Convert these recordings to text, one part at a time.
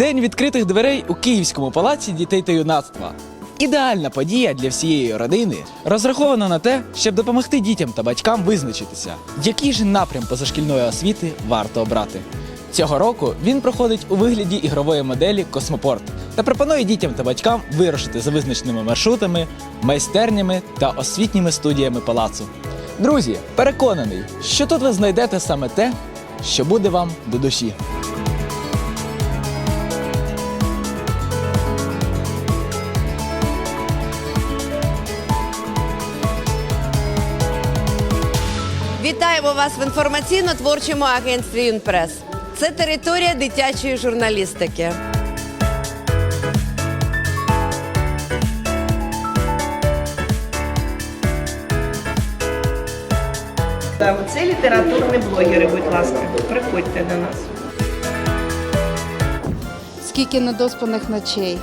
День відкритих дверей у Київському палаці дітей та юнацтва. Ідеальна подія для всієї родини, розрахована на те, щоб допомогти дітям та батькам визначитися, який же напрям позашкільної освіти варто обрати. Цього року він проходить у вигляді ігрової моделі Космопорт та пропонує дітям та батькам вирушити за визначеними маршрутами, майстернями та освітніми студіями палацу. Друзі, переконаний, що тут ви знайдете саме те, що буде вам до душі. Вітаємо вас в інформаційно-творчому агентстві Юнпрес. Це територія дитячої журналістики. Так, Це літературні блогери, будь ласка, приходьте до нас. скільки недоспаних ночей.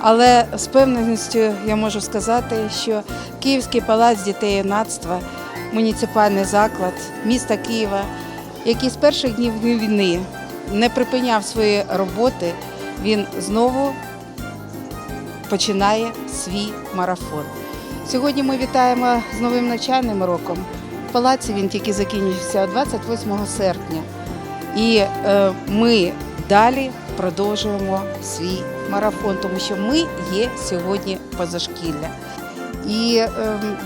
Але з певністю я можу сказати, що Київський палац дітей і юнацтва, муніципальний заклад міста Києва, який з перших днів війни не припиняв свої роботи, він знову починає свій марафон. Сьогодні ми вітаємо з новим навчальним роком. В палаці він тільки закінчився 28 серпня. І е, ми далі продовжуємо свій марафон, тому що ми є сьогодні позашкілля. І е,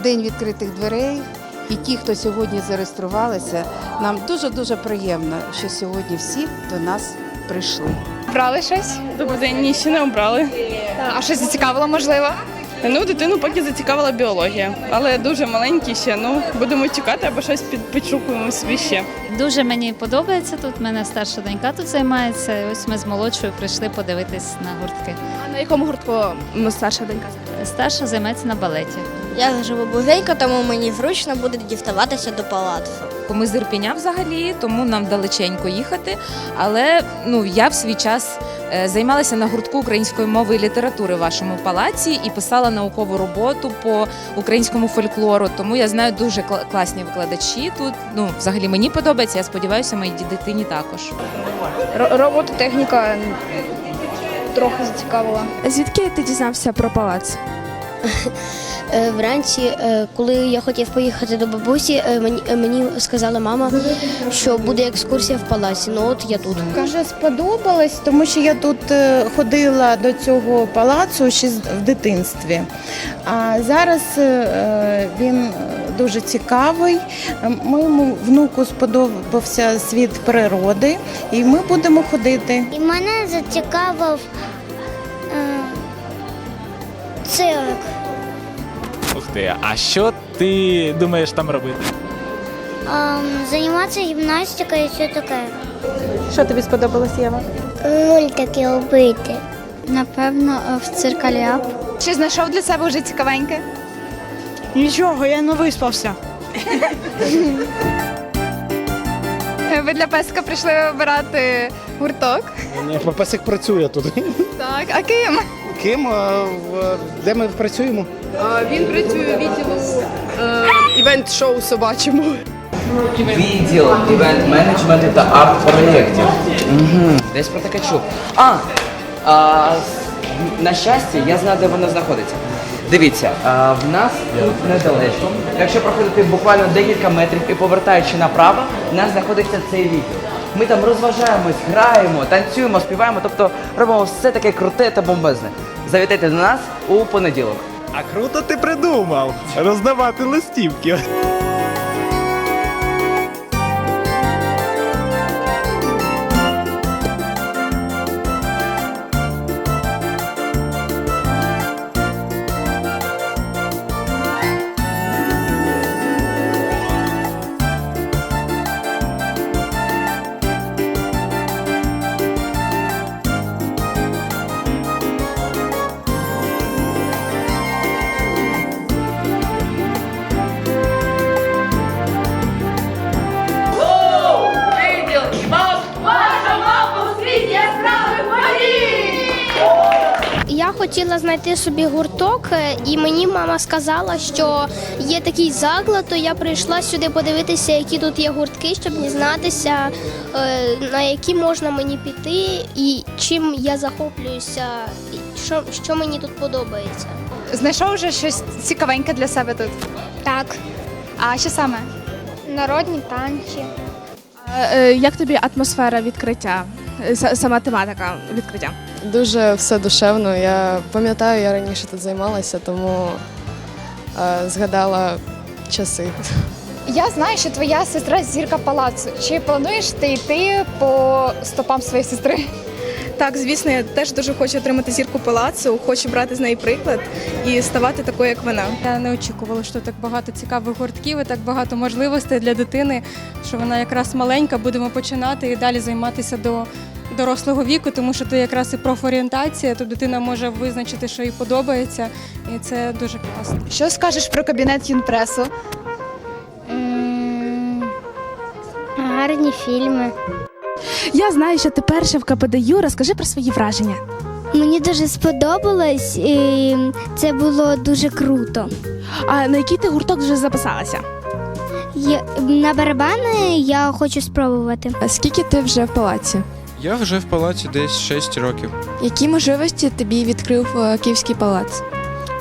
день відкритих дверей. І ті, хто сьогодні зареєструвалися, нам дуже дуже приємно, що сьогодні всі до нас прийшли. Обрали щось? Добрий день, ні, ще не обрали. А щось зацікавило, можливо? Ну, дитину поки зацікавила біологія, але дуже маленький ще. Ну, будемо чекати або щось під, підшукуємо собі ще. Дуже мені подобається тут. У мене старша донька тут займається. і Ось ми з молодшою прийшли подивитись на гуртки. А на якому гуртку старша донька? Старша займається на балеті. Я живу близенько, тому мені зручно буде діставатися до палацу. Ми з Ірпеня взагалі, тому нам далеченько їхати. Але ну я в свій час е, займалася на гуртку української мови і літератури в вашому палаці і писала наукову роботу по українському фольклору. Тому я знаю дуже класні викладачі тут. Ну, взагалі мені подобається. Я сподіваюся, моїй дитині також. Робототехніка трохи зацікавила. Звідки ти дізнався про палац? Е, Вранці, е, коли я хотів поїхати до бабусі, е, мені, мені сказала мама, що буде екскурсія в палаці. Ну от я тут. Каже, сподобалось, тому що я тут ходила до цього палацу ще з- в дитинстві. А зараз він дуже цікавий. Е, Моєму внуку сподобався світ природи, і ми будемо ходити. І мене зацікавив цирк. Ух ти, а що ти думаєш там робити? займатися гімнастикою і все таке. Що тобі сподобалось, Єва? Мультики робити. Напевно, в циркаліап. Чи знайшов для себе вже цікавеньке? Нічого, я не виспався. Ви для песика прийшли обирати гурток? Ні, Песик працює тут. Так, а ким? Ким? А, в- Де ми працюємо? Він працює у відділу івент-шоу собачому. Відділ івент-менеджменту та арт-проєктів. Угу. Десь про таке чув. А, а, на щастя, я знаю, де воно знаходиться. Дивіться, а, в нас тут недалечко. Якщо проходити буквально декілька метрів і повертаючи направо, в нас знаходиться цей відділ. Ми там розважаємось, граємо, танцюємо, співаємо, тобто робимо все таке круте та бомбезне. Завітайте до нас у понеділок. А круто ти придумав роздавати листівки. Хотіла знайти собі гурток, е, і мені мама сказала, що є такий заклад, то я прийшла сюди подивитися, які тут є гуртки, щоб дізнатися, е, на які можна мені піти і чим я захоплююся, і що, що мені тут подобається. Знайшов вже щось цікавеньке для себе тут. Так, А що саме? народні танці. Е, Як тобі атмосфера відкриття? Сама тематика відкриття? Дуже все душевно. Я пам'ятаю, я раніше тут займалася, тому е, згадала часи. Я знаю, що твоя сестра зірка палацу. Чи плануєш ти йти по стопам своєї сестри? Так, звісно, я теж дуже хочу отримати зірку палацу, хочу брати з неї приклад і ставати такою, як вона. Я не очікувала, що так багато цікавих гуртків і так багато можливостей для дитини, що вона якраз маленька, будемо починати і далі займатися до дорослого віку, тому що це якраз і профорієнтація, то дитина може визначити, що їй подобається, і це дуже класно. Що скажеш про кабінет юнпресу? Гарні фільми. Я знаю, що ти перша в КПДЮ. Розкажи про свої враження. Мені дуже сподобалось, і це було дуже круто. А на який ти гурток вже записалася? Я, на барабани я хочу спробувати. А скільки ти вже в палаці? Я вже в палаці десь 6 років. Які можливості тобі відкрив е, Київський палац?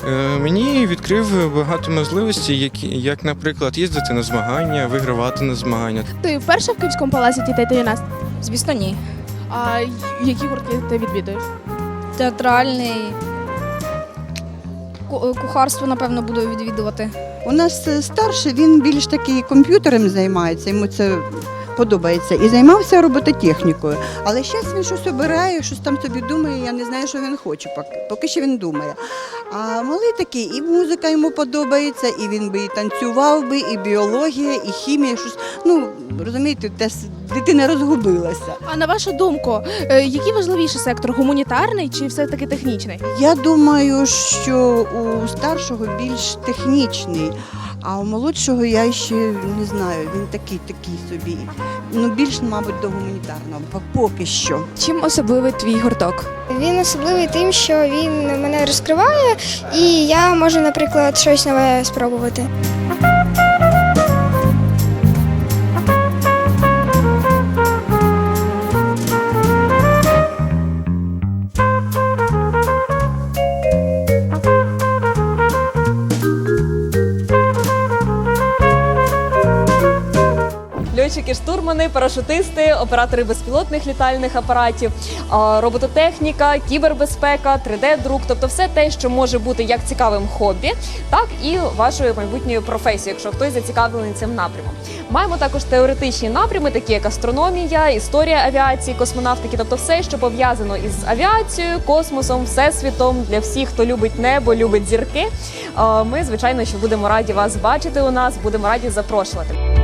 Е, мені відкрив багато можливостей, які, як, наприклад, їздити на змагання, вигравати на змагання. Ти вперше в Київському палаці дітей та юнацтв? Звісно, ні. А які гуртки ти відвідуєш? Театральний кухарство, напевно, буду відвідувати. У нас е, старший, він більш такий комп'ютером займається, йому це подобається. І займався робототехнікою. Але зараз він щось обирає, щось там собі думає, я не знаю, що він хоче, поки, поки що він думає. А малий такий, і музика йому подобається, і він би і танцював би, і біологія, і хімія, щось. Ну, розумієте, те дитина розгубилася. А на вашу думку, е, який важливіший сектор гуманітарний чи все-таки технічний? Я думаю, що у старшого більш технічний, а у молодшого я ще не знаю, він такий, такий собі. Ну, більш, мабуть, до гуманітарного, поки що. Чим особливий твій гурток? Він особливий тим, що він мене розкриває, і я можу, наприклад, щось нове спробувати. Штурмани, парашутисти, оператори безпілотних літальних апаратів, робототехніка, кібербезпека, 3D-друк, тобто все те, що може бути як цікавим хобі, так і вашою майбутньою професією, якщо хтось зацікавлений цим напрямом. Маємо також теоретичні напрями, такі як астрономія, історія авіації, космонавтики, тобто все, що пов'язано із авіацією, космосом, всесвітом для всіх, хто любить небо, любить зірки. Ми, звичайно, що будемо раді вас бачити у нас, будемо раді запрошувати.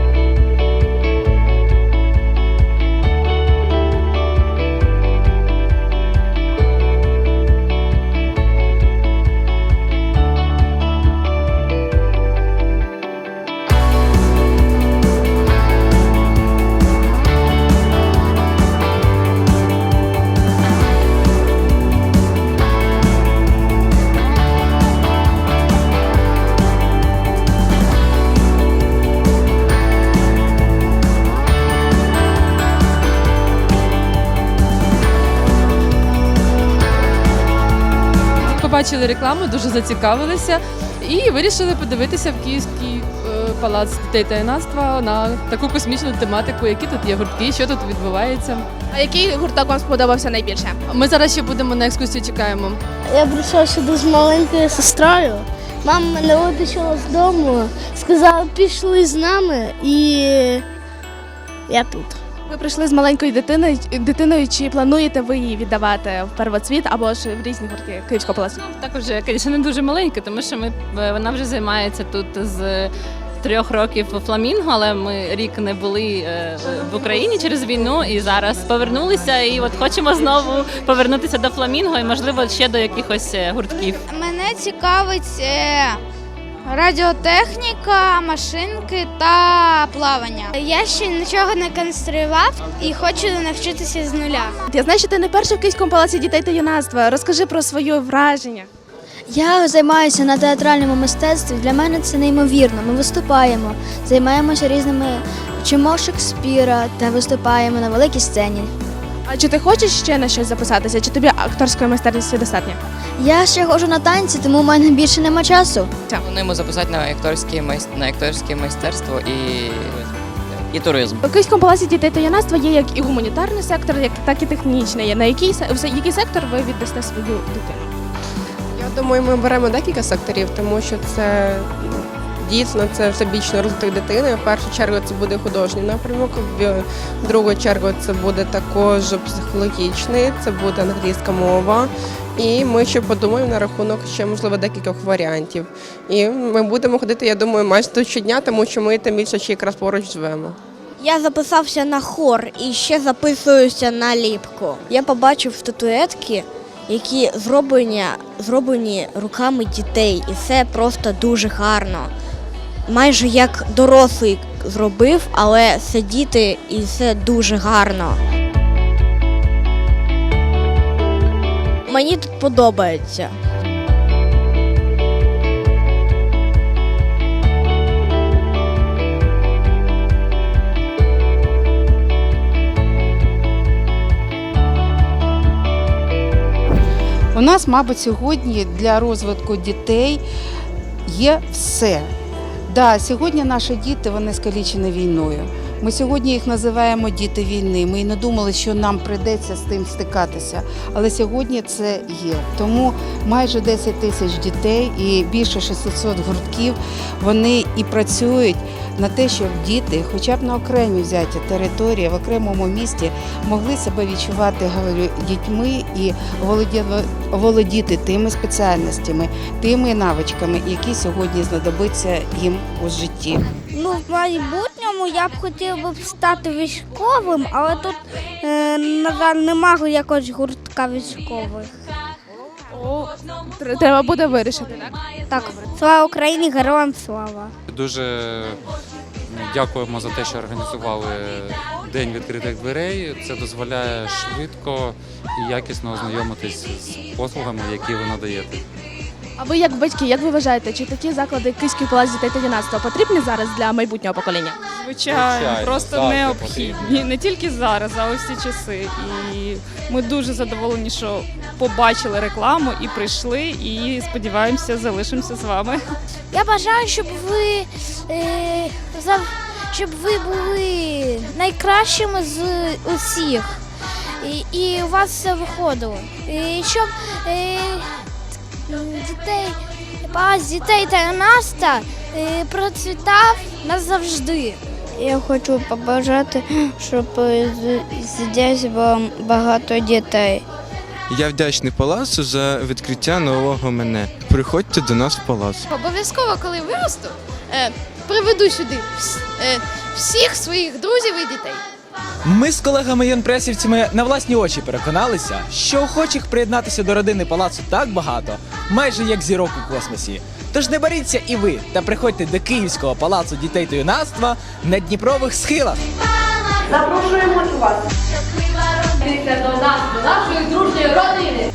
Побачили рекламу, дуже зацікавилися і вирішили подивитися в Київський е, палац дітей та юнацтва на таку космічну тематику, які тут є гуртки, що тут відбувається. А який гурток вам сподобався найбільше? Ми зараз ще будемо на екскурсію, чекаємо. Я прийшла сюди з маленькою сестрою. Мама мене витащила з дому, сказала, пішли з нами, і я тут. Ви прийшли з маленькою дитиною, дитиною чи плануєте ви її віддавати в первоцвіт або ж в різні гуртки Київського палацу? Також, звісно, не дуже маленька, тому що ми вона вже займається тут з трьох років фламінго, але ми рік не були е, в Україні через війну і зараз повернулися. І от хочемо знову повернутися до фламінго і можливо ще до якихось е, гуртків. Мене цікавить е, Радіотехніка, машинки та плавання. Я ще нічого не конструював і хочу навчитися з нуля. Я знаю, що ти не перший в Київському палаці дітей та юнацтва. Розкажи про своє враження. Я займаюся на театральному мистецтві. Для мене це неймовірно. Ми виступаємо, займаємося різними вчимо Шекспіра та виступаємо на великій сцені. А чи ти хочеш ще на щось записатися? Чи тобі акторської майстерності достатньо? Я ще ходжу на танці, тому в мене більше нема часу. Плануємо записати на акторське, на акторське майстерство і, і туризм. У Київському палаці дітей та юнацтва є як і гуманітарний сектор, як так і технічний. На який се- в який сектор ви віддасте свою дитину? Я думаю, ми беремо декілька секторів, тому що це дійсно це всебічний розвиток дитини. В першу чергу це буде художній напрямок, в другу чергу це буде також психологічний, це буде англійська мова. І ми ще подумаємо на рахунок ще можливо декількох варіантів. І ми будемо ходити, я думаю, майже до щодня, тому що ми тим більше ще якраз поруч живемо. Я записався на хор і ще записуюся на ліпку. Я побачив статуетки, які зроблені, зроблені руками дітей, і це просто дуже гарно. Майже як дорослий зробив, але це діти, і це дуже гарно. Мені тут подобається. У нас, мабуть, сьогодні для розвитку дітей є все. Да, сьогодні наші діти вони скалічені війною. Ми сьогодні їх називаємо діти війни. Ми й не думали, що нам прийдеться з тим стикатися. Але сьогодні це є. Тому майже 10 тисяч дітей і більше 600 гуртків вони і працюють на те, щоб діти, хоча б на окремі взяті території, в окремому місті, могли себе відчувати говорю, дітьми і володіти тими спеціальностями, тими навичками, які сьогодні знадобиться їм у житті. Ну, в майбутньому я б хотів би стати військовим, але тут, е, на жаль, немає якогось гуртка військових. О, треба буде вирішити, так? Так, слава Україні, героям слава. Дуже дякуємо за те, що організували день відкритих дверей. Це дозволяє швидко і якісно ознайомитись з послугами, які ви надаєте. А ви як батьки, як ви вважаєте, чи такі заклади як Київський палац дітей та юнацтва потрібні зараз для майбутнього покоління? Звичайно, Звичайно, просто завжди необхідні. Не тільки зараз, а у всі часи. І ми дуже задоволені, що побачили рекламу і прийшли, і сподіваємося, залишимося з вами. Я бажаю, щоб ви, е, зав- щоб ви були найкращими з усіх. І, і у вас все виходило. І щоб е, дітей, палац дітей та юнаста е, процвітав назавжди. Я хочу побажати, щоб здесь було багато дітей. Я вдячний палацу за відкриття нового мене. Приходьте до нас в палац. Обов'язково, коли виросту, Е, приведу сюди е, всіх своїх друзів і дітей. Ми з колегами юнпресівцями на власні очі переконалися, що охочих приєднатися до родини палацу так багато, майже як зірок у космосі. Тож не боріться і ви, та приходьте до Київського палацу дітей та юнацтва на Дніпрових схилах. Запрошуємо вас. Дивіться до нас, до нашої дружньої родини.